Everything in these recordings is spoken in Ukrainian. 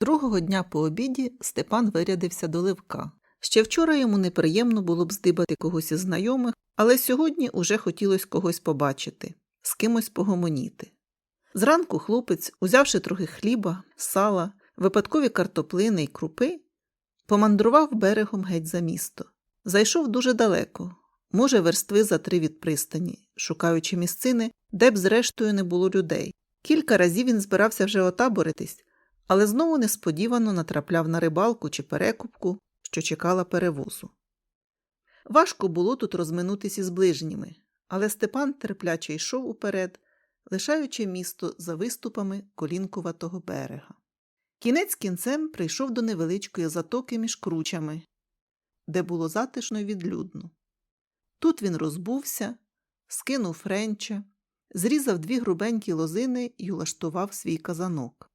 Другого дня по обіді Степан вирядився до Левка. Ще вчора йому неприємно було б здибати когось із знайомих, але сьогодні уже хотілося когось побачити, з кимось погомоніти. Зранку хлопець, узявши трохи хліба, сала, випадкові картоплини й крупи, помандрував берегом геть за місто. Зайшов дуже далеко, може, верстви за три від пристані, шукаючи місцини, де б зрештою не було людей. Кілька разів він збирався вже отаборитись, але знову несподівано натрапляв на рибалку чи перекупку, що чекала перевозу. Важко було тут розминутися із ближніми, але Степан терпляче йшов уперед, лишаючи місто за виступами колінкуватого берега. Кінець кінцем прийшов до невеличкої затоки між кручами, де було затишно й відлюдно. Тут він розбувся, скинув френча, зрізав дві грубенькі лозини і улаштував свій казанок.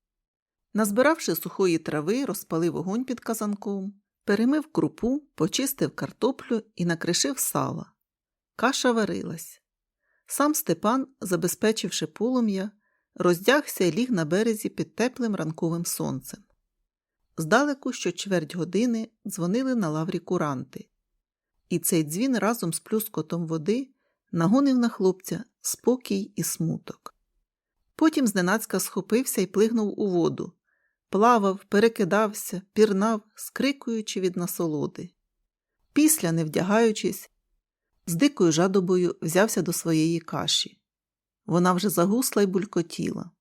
Назбиравши сухої трави, розпалив огонь під казанком, перемив крупу, почистив картоплю і накришив сала. Каша варилась. Сам Степан, забезпечивши полум'я, роздягся і ліг на березі під теплим ранковим сонцем. Здалеку, що чверть години, дзвонили на лаврі куранти, і цей дзвін разом з плюскотом води нагонив на хлопця спокій і смуток. Потім зненацька схопився і плигнув у воду, плавав, перекидався, пірнав, скрикуючи від насолоди. Після, не вдягаючись, з дикою жадобою взявся до своєї каші. Вона вже загусла й булькотіла.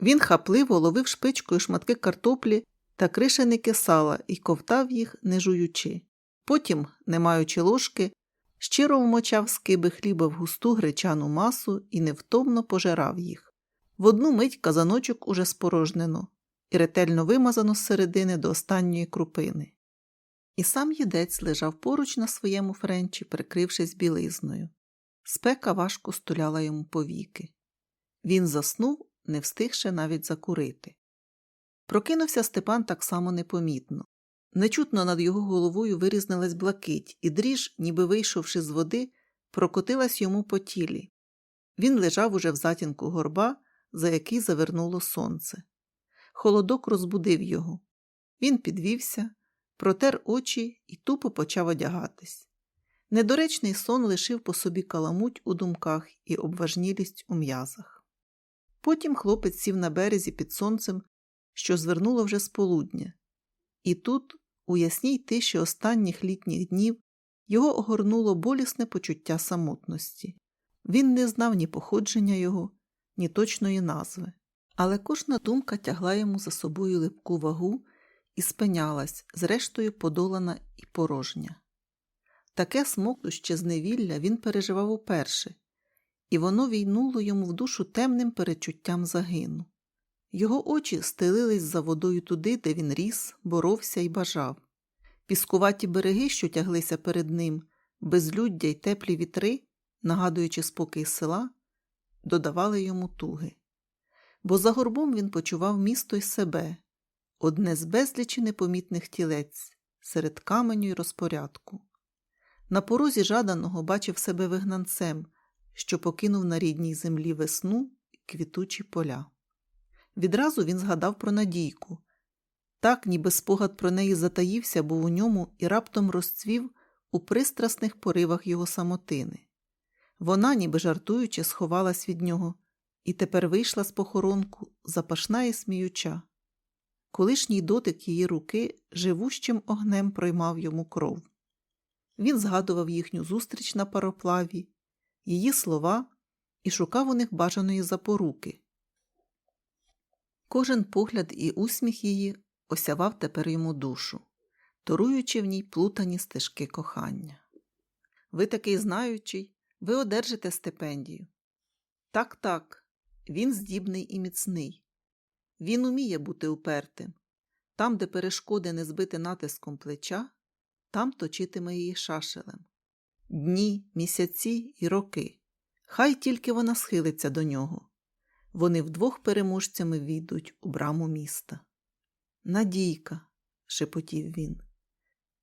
Він хапливо ловив шпичкою шматки картоплі та кришеники сала і ковтав їх, не жуючи. Потім, не маючи ложки, щиро вмочав скиби хліба в густу гречану масу і невтомно пожирав їх. В одну мить казаночок уже спорожнено і ретельно вимазано з середини до останньої крупини. І сам їдець лежав поруч на своєму френчі, прикрившись білизною. Спека важко стуляла йому повіки. Він заснув, не встигши навіть закурити. Прокинувся Степан так само непомітно. Нечутно над його головою вирізнилась блакить, і дріж, ніби вийшовши з води, прокотилась йому по тілі. Він лежав уже в затінку горба, за який завернуло сонце. Холодок розбудив його. Він підвівся, протер очі і тупо почав одягатись. Недоречний сон лишив по собі каламуть у думках і обважнілість у м'язах. Потім хлопець сів на березі під сонцем, що звернуло вже з полудня. І тут, у ясній тиші останніх літніх днів, його огорнуло болісне почуття самотності. Він не знав ні походження його, ні точної назви. Але кожна думка тягла йому за собою липку вагу і спинялась, зрештою подолана і порожня. Таке смокнуще зневілля він переживав уперше, і воно війнуло йому в душу темним перечуттям загину. Його очі стелились за водою туди, де він ріс, боровся і бажав. Піскуваті береги, що тяглися перед ним, безлюддя й теплі вітри, нагадуючи спокій села, додавали йому туги. Бо за горбом він почував місто й себе, одне з безлічі непомітних тілець, серед каменю й розпорядку. На порозі жаданого бачив себе вигнанцем, що покинув на рідній землі весну і квітучі поля. Відразу він згадав про Надійку. Так, ніби спогад про неї затаївся, був у ньому і раптом розцвів у пристрасних поривах його самотини. Вона, ніби жартуючи, сховалась від нього і тепер вийшла з похоронку, запашна і сміюча. Колишній дотик її руки живущим огнем проймав йому кров. Він згадував їхню зустріч на пароплаві, її слова і шукав у них бажаної запоруки. Кожен погляд і усміх її осявав тепер йому душу, торуючи в ній плутані стежки кохання. Ви такий знаючий, ви одержите стипендію. Так, так, він здібний і міцний. Він уміє бути упертим. Там, де перешкоди не збити натиском плеча, там точитиме її шашелем. Дні, місяці і роки. Хай тільки вона схилиться до нього. Вони вдвох переможцями війдуть у браму міста. Надійка, шепотів він.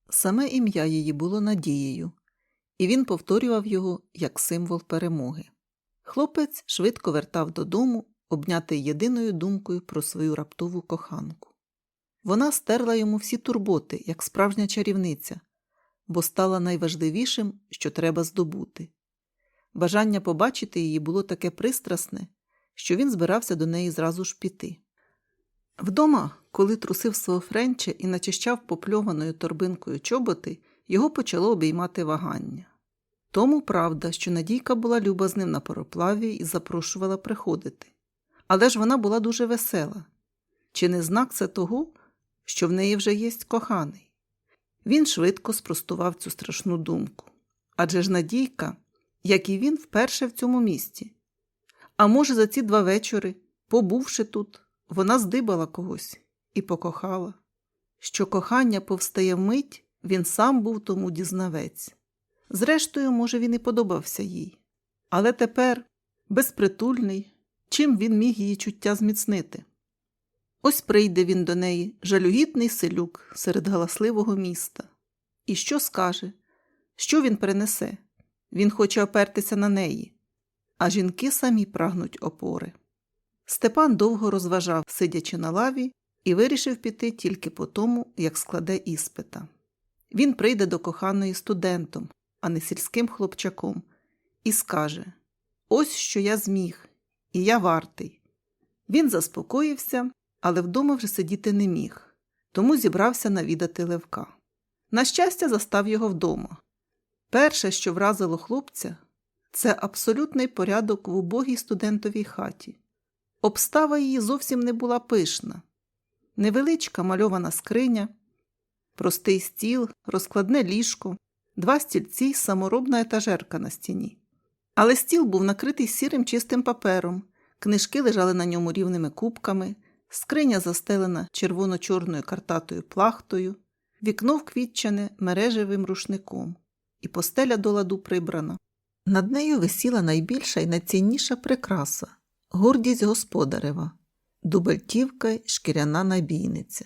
Саме ім'я її було Надією, і він повторював його як символ перемоги. Хлопець швидко вертав додому, обнятий єдиною думкою про свою раптову коханку. Вона стерла йому всі турботи, як справжня чарівниця, бо стала найважливішим, що треба здобути. Бажання побачити її було таке пристрасне, що він збирався до неї зразу ж піти. Вдома, коли трусив свого френча і начищав попльованою торбинкою чоботи, його почало обіймати вагання. Тому правда, що Надійка була люба з ним на пароплаві і запрошувала приходити. Але ж вона була дуже весела. Чи не знак це того, що в неї вже є коханий? Він швидко спростував цю страшну думку. Адже ж Надійка, як і він, вперше в цьому місті. А може, за ці два вечори, побувши тут, вона здибала когось і покохала. Що кохання повстає вмить, він сам був тому дізнавець. Зрештою, може, він і подобався їй. Але тепер, безпритульний, чим він міг її чуття зміцнити? Ось прийде він до неї, жалюгідний селюк серед галасливого міста. І що скаже? Що він принесе? Він хоче опертися на неї, а жінки самі прагнуть опори. Степан довго розважав, сидячи на лаві, і вирішив піти тільки по тому, як складе іспита. Він прийде до коханої студентом, а не сільським хлопчаком, і скаже Ось що я зміг, і я вартий. Він заспокоївся, але вдома вже сидіти не міг, тому зібрався навідати Левка. На щастя, застав його вдома. Перше, що вразило хлопця, це абсолютний порядок в убогій студентовій хаті. Обстава її зовсім не була пишна. Невеличка мальована скриня, простий стіл, розкладне ліжко, два стільці й саморобна етажерка на стіні. Але стіл був накритий сірим чистим папером, книжки лежали на ньому рівними кубками, скриня застелена червоно-чорною картатою плахтою, вікно вквітчене мережевим рушником, і постеля до ладу прибрана. Над нею висіла найбільша і найцінніша прикраса гордість господарева, дубельтівка й шкіряна набійниця.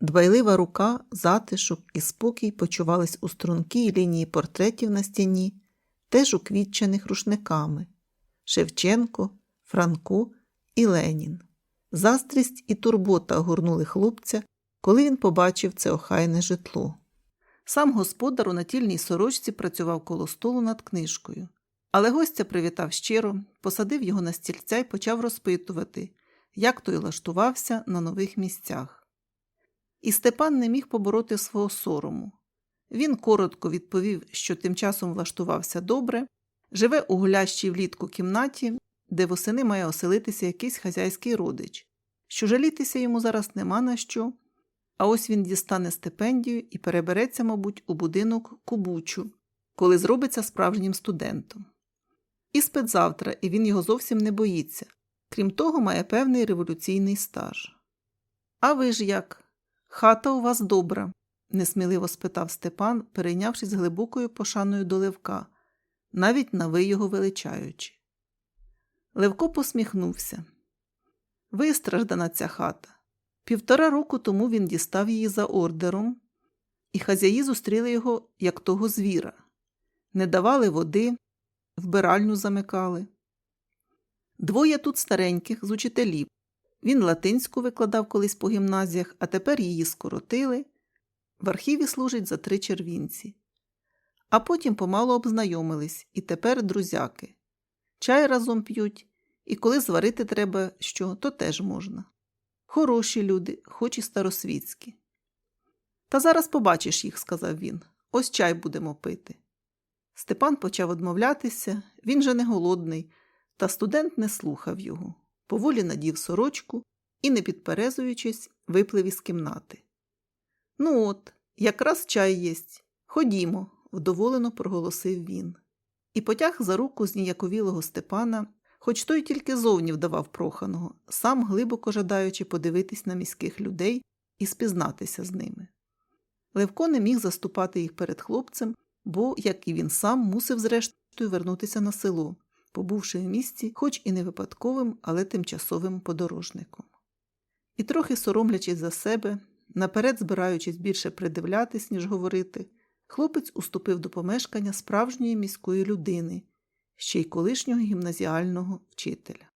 Дбайлива рука, затишок і спокій почувались у стрункій лінії портретів на стіні, теж уквітчених рушниками Шевченко, Франко і Ленін. Заздрість і турбота огорнули хлопця, коли він побачив це охайне житло. Сам господар у натільній сорочці працював коло столу над книжкою. Але гостя привітав щиро, посадив його на стільця і почав розпитувати, як той лаштувався на нових місцях. І Степан не міг побороти свого сорому. Він коротко відповів, що тим часом влаштувався добре, живе у гулящій влітку кімнаті, де восени має оселитися якийсь хазяйський родич, що жалітися йому зараз нема на що, а ось він дістане стипендію і перебереться, мабуть, у будинок Кубучу, коли зробиться справжнім студентом. Іспит завтра, і він його зовсім не боїться. Крім того, має певний революційний стаж. А ви ж як? Хата у вас добра, несміливо спитав Степан, перейнявшись глибокою пошаною до Левка, навіть на ви його величаючи. Левко посміхнувся. Вистраждана ця хата. Півтора року тому він дістав її за ордером, і хазяї зустріли його, як того звіра, не давали води, вбиральню замикали. Двоє тут стареньких з учителів. Він латинську викладав колись по гімназіях, а тепер її скоротили. В архіві служить за три червінці. А потім помало обзнайомились, і тепер друзяки. Чай разом п'ють, і коли зварити треба що, то теж можна. Хороші люди, хоч і старосвітські. Та зараз побачиш їх, сказав він. Ось чай будемо пити. Степан почав одмовлятися, він же не голодний, та студент не слухав його. Поволі надів сорочку і, не підперезуючись, виплив із кімнати. Ну от, якраз чай єсть. Ходімо, вдоволено проголосив він. І потяг за руку зніяковілого Степана, хоч той тільки зовні вдавав проханого, сам глибоко жадаючи подивитись на міських людей і спізнатися з ними. Левко не міг заступати їх перед хлопцем, бо, як і він сам, мусив зрештою вернутися на село, побувши в місті, хоч і не випадковим, але тимчасовим подорожником. І трохи соромлячись за себе, наперед збираючись більше придивлятись, ніж говорити, хлопець уступив до помешкання справжньої міської людини, ще й колишнього гімназіального вчителя.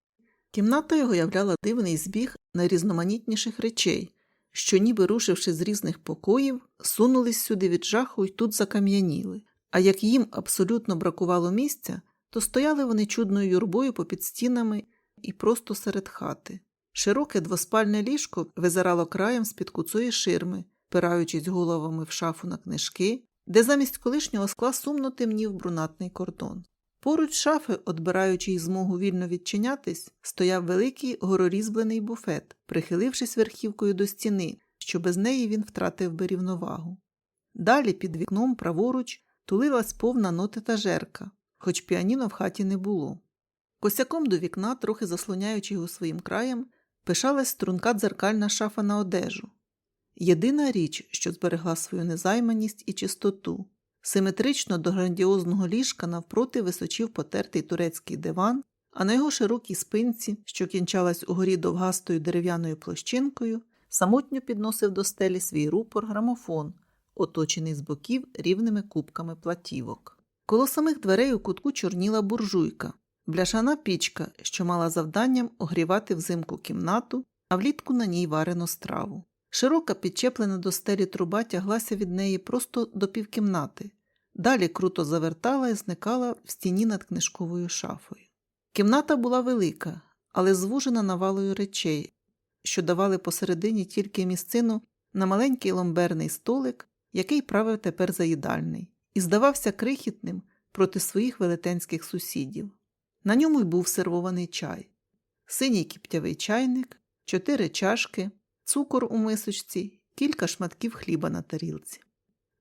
Кімната його являла дивний збіг найрізноманітніших речей, що, ніби рушивши з різних покоїв, сунулись сюди від жаху й тут закам'яніли. А як їм абсолютно бракувало місця, то стояли вони чудною юрбою попід стінами і просто серед хати. Широке двоспальне ліжко визирало краєм з-під куцої ширми, пираючись головами в шафу на книжки, де замість колишнього скла сумно темнів брунатний кордон. Поруч шафи, одбираючи й змогу вільно відчинятись, стояв великий горорізблений буфет, прихилившись верхівкою до стіни, що без неї він втратив би рівновагу. Далі під вікном праворуч тулилась повна нотетажерка, хоч піаніно в хаті не було. Косяком до вікна, трохи заслоняючи його своїм краєм, пишалась струнка дзеркальна шафа на одежу. Єдина річ, що зберегла свою незайманість і чистоту. Симетрично до грандіозного ліжка навпроти височив потертий турецький диван, а на його широкій спинці, що кінчалась угорі довгастою дерев'яною площинкою, самотньо підносив до стелі свій рупор грамофон, оточений з боків рівними кубками платівок. Коло самих дверей у кутку чорніла буржуйка, бляшана пічка, що мала завданням огрівати взимку кімнату, а влітку на ній варену страву. Широка підчеплена до стелі труба тяглася від неї просто до півкімнати. Далі круто завертала і зникала в стіні над книжковою шафою. Кімната була велика, але звужена навалою речей, що давали посередині тільки місцину на маленький ломберний столик, який правив тепер заїдальний, і здавався крихітним проти своїх велетенських сусідів. На ньому й був сервований чай, синій кіптявий чайник, чотири чашки цукор у мисочці, кілька шматків хліба на тарілці.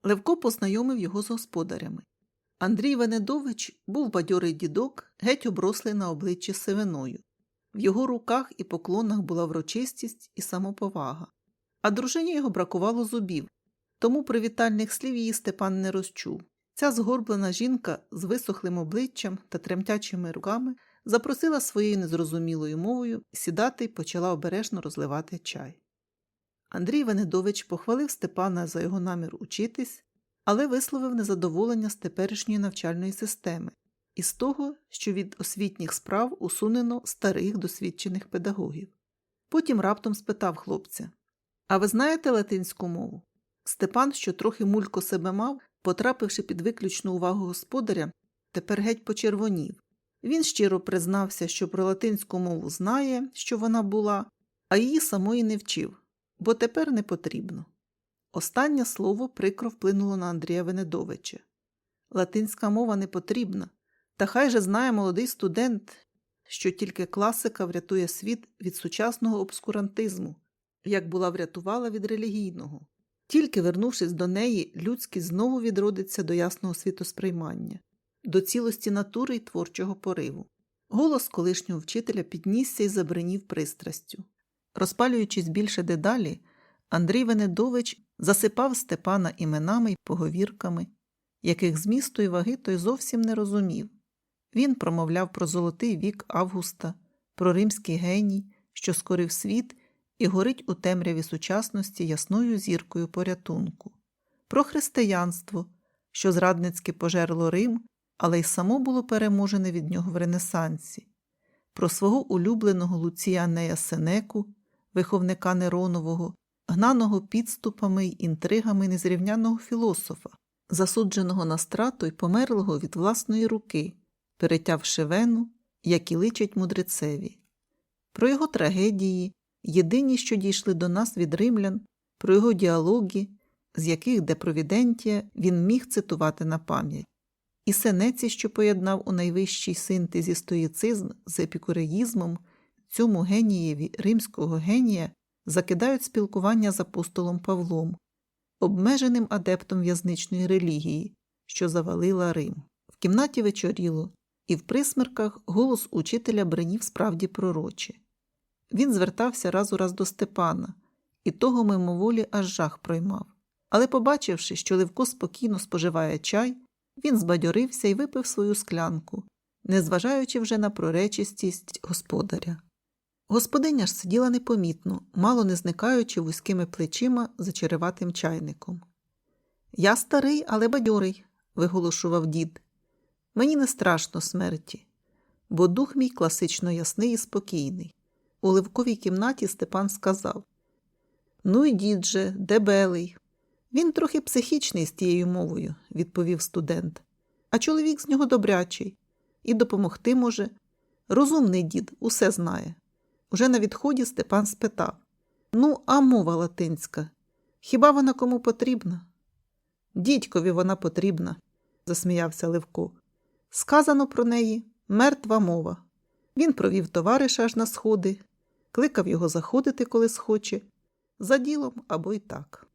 Левко познайомив його з господарями. Андрій Венедович був бадьорий дідок, геть оброслий на обличчі сивиною. В його руках і поклонах була врочистість і самоповага, а дружині його бракувало зубів, тому привітальних слів її Степан не розчув. Ця згорблена жінка з висохлим обличчям та тремтячими руками запросила своєю незрозумілою мовою сідати і почала обережно розливати чай. Андрій Венедович похвалив Степана за його намір учитись, але висловив незадоволення з теперішньої навчальної системи і з того, що від освітніх справ усунено старих досвідчених педагогів. Потім раптом спитав хлопця А ви знаєте латинську мову? Степан, що трохи мулько себе мав, потрапивши під виключну увагу господаря, тепер геть почервонів. Він щиро признався, що про латинську мову знає, що вона була, а її самої не вчив бо тепер не потрібно. Останнє слово прикро вплинуло на Андрія Венедовича. Латинська мова не потрібна, та хай же знає молодий студент, що тільки класика врятує світ від сучасного обскурантизму, як була врятувала від релігійного. Тільки вернувшись до неї, людськість знову відродиться до ясного світосприймання, до цілості натури й творчого пориву. Голос колишнього вчителя піднісся і забринів пристрастю. Розпалюючись більше дедалі, Андрій Венедович засипав Степана іменами й поговірками, яких змісту й ваги той зовсім не розумів. Він промовляв про золотий вік Августа, про римський геній, що скорив світ і горить у темряві сучасності ясною зіркою порятунку, про християнство, що зрадницьки пожерло Рим, але й само було переможене від нього в Ренесансі, про свого улюбленого Луція Нея Сенеку виховника Неронового, гнаного підступами й інтригами незрівняного філософа, засудженого на страту й померлого від власної руки, перетявши вену, як і личить мудрецеві. Про його трагедії, єдині, що дійшли до нас від римлян, про його діалоги, з яких де провідентія він міг цитувати на пам'ять. І сенеці, що поєднав у найвищій синтезі стоїцизм з епікуреїзмом, цьому генієві римського генія закидають спілкування з апостолом Павлом, обмеженим адептом в'язничної релігії, що завалила Рим. В кімнаті вечоріло, і в присмерках голос учителя бринів справді пророче. Він звертався раз у раз до Степана, і того мимоволі аж жах проймав. Але, побачивши, що Левко спокійно споживає чай, він збадьорився і випив свою склянку, незважаючи вже на проречистість господаря. Господиня ж сиділа непомітно, мало не зникаючи вузькими плечима за череватим чайником. Я старий, але бадьорий, виголошував дід. Мені не страшно смерті, бо дух мій класично ясний і спокійний. У ливковій кімнаті Степан сказав Ну й дід же, дебелий. Він трохи психічний з тією мовою, відповів студент. А чоловік з нього добрячий. І допомогти може. Розумний дід, усе знає. Уже на відході Степан спитав Ну, а мова латинська. Хіба вона кому потрібна? Дідькові вона потрібна, засміявся Левко. Сказано про неї мертва мова. Він провів товариша аж на сходи, кликав його заходити, коли схоче, за ділом або й так.